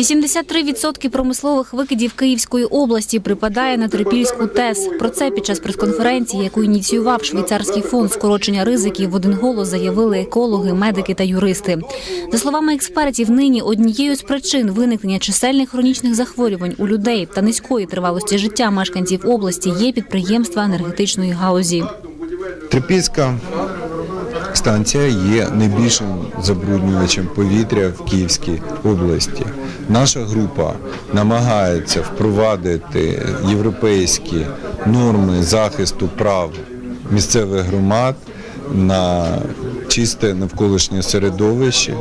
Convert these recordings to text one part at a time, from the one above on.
83% промислових викидів Київської області припадає на Трипільську ТЕС. Про це під час прес-конференції, яку ініціював швейцарський фонд скорочення ризиків, в один голос заявили екологи, медики та юристи. За словами експертів, нині однією з причин виникнення чисельних хронічних захворювань у людей та низької тривалості життя мешканців області є підприємства енергетичної галузі. Трипільська станція є найбільшим забруднювачем повітря в Київській області. Наша група намагається впровадити європейські норми захисту прав місцевих громад на чисте навколишнє середовище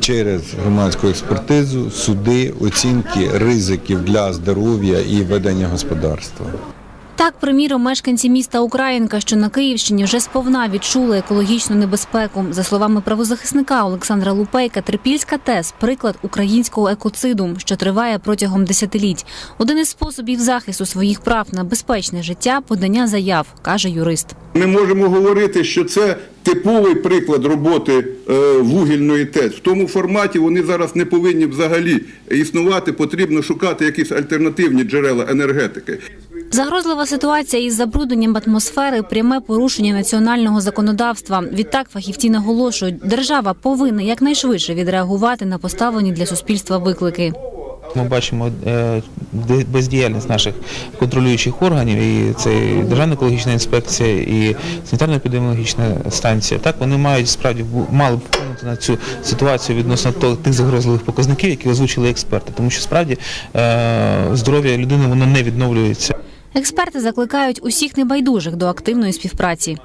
через громадську експертизу, суди, оцінки ризиків для здоров'я і ведення господарства. Так, приміром, мешканці міста Українка, що на Київщині, вже сповна відчули екологічну небезпеку. За словами правозахисника Олександра Лупейка, Трипільська ТЕС – приклад українського екоциду, що триває протягом десятиліть. Один із способів захисту своїх прав на безпечне життя – подання заяв, каже юрист. Ми можемо говорити, що це типовий приклад роботи е, вугільної ТЕЦ. В тому форматі вони зараз не повинні взагалі існувати. Потрібно шукати якісь альтернативні джерела енергетики. Загрозлива ситуація із забрудненням атмосфери – пряме порушення національного законодавства. Відтак фахівці наголошують, держава повинна якнайшвидше відреагувати на поставлені для суспільства виклики. Ми бачимо е, бездіяльність наших контролюючих органів, і це і Державна екологічна інспекція, і санітарно-епідеміологічна станція. Так вони мають справді мали б вплинути на цю ситуацію відносно тих загрозливих показників, які озвучили експерти, тому що справді е, здоров'я людини воно не відновлюється. Експерти закликають усіх небайдужих до активної співпраці.